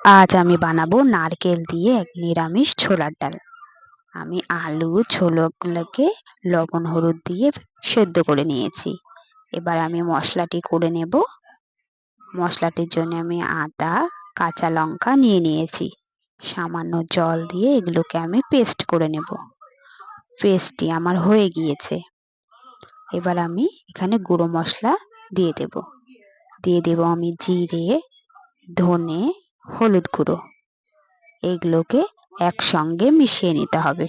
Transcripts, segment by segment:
আজ আমি বানাবো নারকেল দিয়ে এক নিরামিষ ছোলার ডাল। আমি আলু ছোলাগুলোকে লবণ, হলুদ দিয়ে সেদ্ধ করে নিয়েছি। এবার আমি মশলাটি করে নেব। মশলাটির জন্য আমি আদা, কাঁচা লঙ্কা নিয়ে নিয়েছি। সামান্য জল দিয়ে এগুলোকে আমি পেস্ট করে নেব। পেস্টটি আমার হয়ে গিয়েছে। এবার আমি এখানে গুঁড়ো মশলা দিয়ে দেব। দিয়ে দেব আমি জিরে, ধনে হলুদ গুঁড়ো। এগুলোকে একসঙ্গে মিশিয়ে নিতে হবে।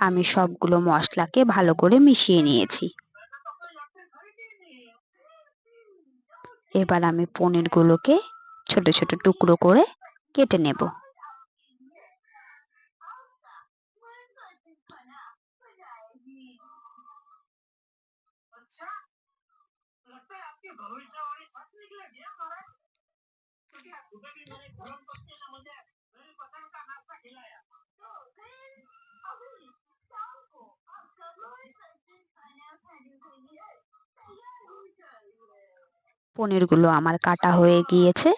আমি সবগুলো মশলাকে ভালো করে মিশিয়ে নিয়েছি। এবার আমি পনিরগুলোকে ছোট ছোট টুকরো করে কেটে নেব। পনিরগুলো আমার কাটা হয়ে গিয়েছে।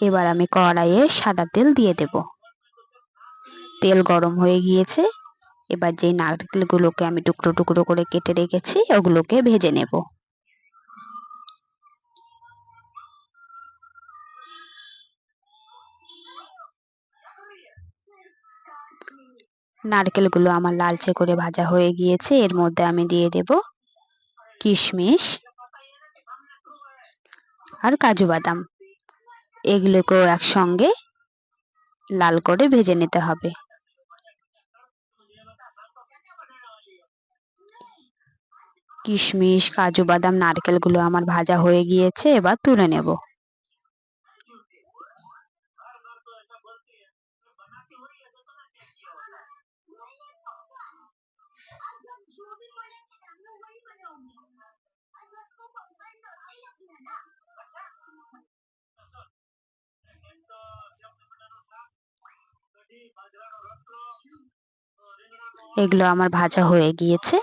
এবার আমি কড়াইয়ে সাদা তেল দিয়ে দেব। তেল গরম হয়ে গিয়েছে। এবার যে নারকেলগুলোকে আমি টুকরো টুকরো করে কেটে রেখেছি, ওগুলোকে ভেজে নেব। নারকেলগুলো আমার লালচে করে ভাজা হয়ে গিয়েছে, এর মধ্যে আমি দিয়ে দেব কিশমিশ আর কাজু বাদাম। এগুলোকেও একসঙ্গে লাল করে ভেজে নিতে হবে। কিশমিশ, কাজু বাদাম, নারকেলগুলো আমার ভাজা হয়ে গিয়েছে, এবার তুলে নেব। এগুলো আমার ভাজা হয়ে গিয়েছে।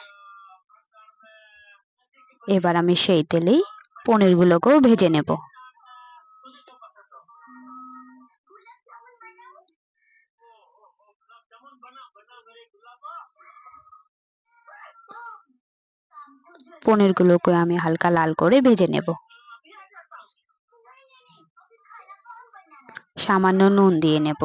এবার আমি সেই তেলেই পনিরগুলোকেও ভেজে নেব। পনিরগুলোকে আমি হালকা লাল করে ভেজে নেব। সামান্য নুন দিয়ে নেব।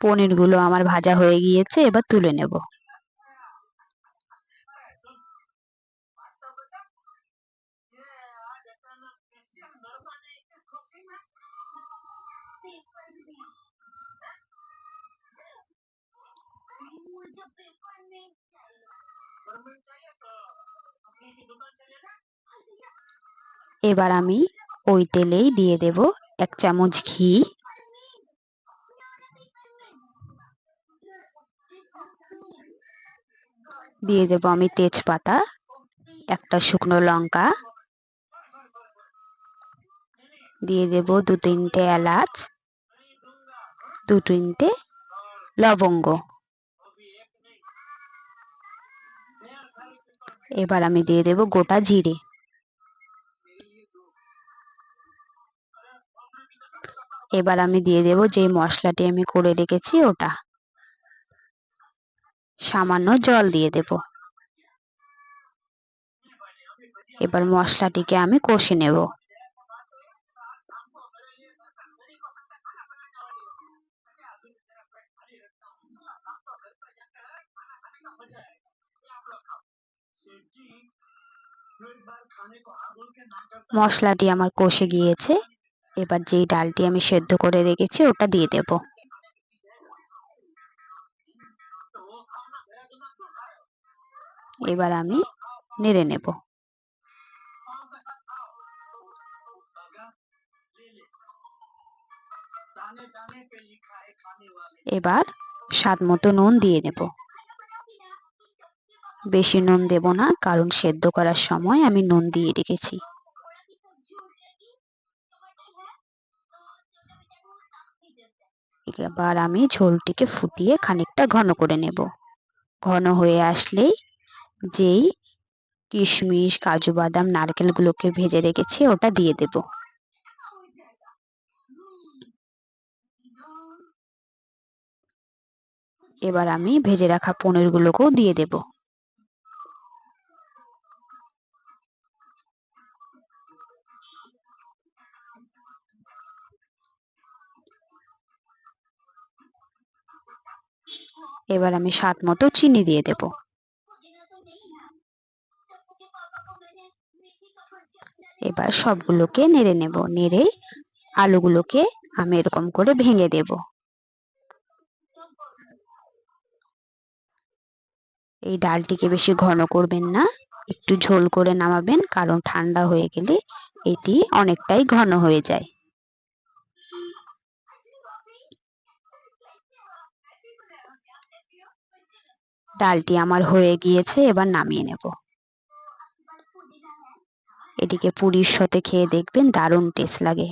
পনিরগুলো আমার ভাজা হয়ে গিয়েছে, এবার তুলে নেব। এবার আমি ওই তেলেই দিয়ে দেব এক চামচ ঘি। দিয়ে দেব আমি তেজপাতা, একটা শুকনো লঙ্কা। দিয়ে দেব দু তিনটে এলাচ, দু তিনটে লবঙ্গ। এবার আমি দিয়ে দেব গোটা জিরে। এবার আমি দিয়ে দেব যে মশলাটি আমি করে রেখেছি ওটা। সামান্য জল দিয়ে দেব। এবার মশলাটিকে আমি কষে নেব। মশলাটি আমার কষে গিয়েছে। এবার যেই ডালটি আমি সেদ্ধ করে রেখেছি, ওটা দিয়ে দেব। এবার আমি নেড়ে নেব। এবার স্বাদ মতো নুন দিয়ে নেব। বেশি নুন দেব না, কারণ সেদ্ধ করার সময় আমি নুন দিয়ে রেখেছি। এবার আমি ঝোলটিকে ফুটিয়ে খানিকটা ঘন করে নেব। ঘন হয়ে আসলেই যেই কিশমিশ, কাজু বাদাম, নারকেলগুলোকে ভেজে রেখেছি, ওটা দিয়ে দেব। এবার আমি ভেজে রাখা পনিরগুলোকেও দিয়ে দেব। এবার আমি স্বাদ মতো চিনি দিয়ে দেব। এবার সবগুলোকে নেড়ে নেব। নেড়ে আলুগুলোকে আমি এরকম করে ভেঙে দেব। এই ডালটিকে বেশি ঘন করবেন না, একটু ঝোল করে নামাবেন, কারণ ঠান্ডা হয়ে গেলে এটি অনেকটাই ঘন হয়ে যায়। ডালটি আমার হয়ে গিয়েছে, এবার নামিয়ে নেব। এটিকে পুরীর সাথে খেয়ে দেখবেন দারুণ টেস্ট লাগে।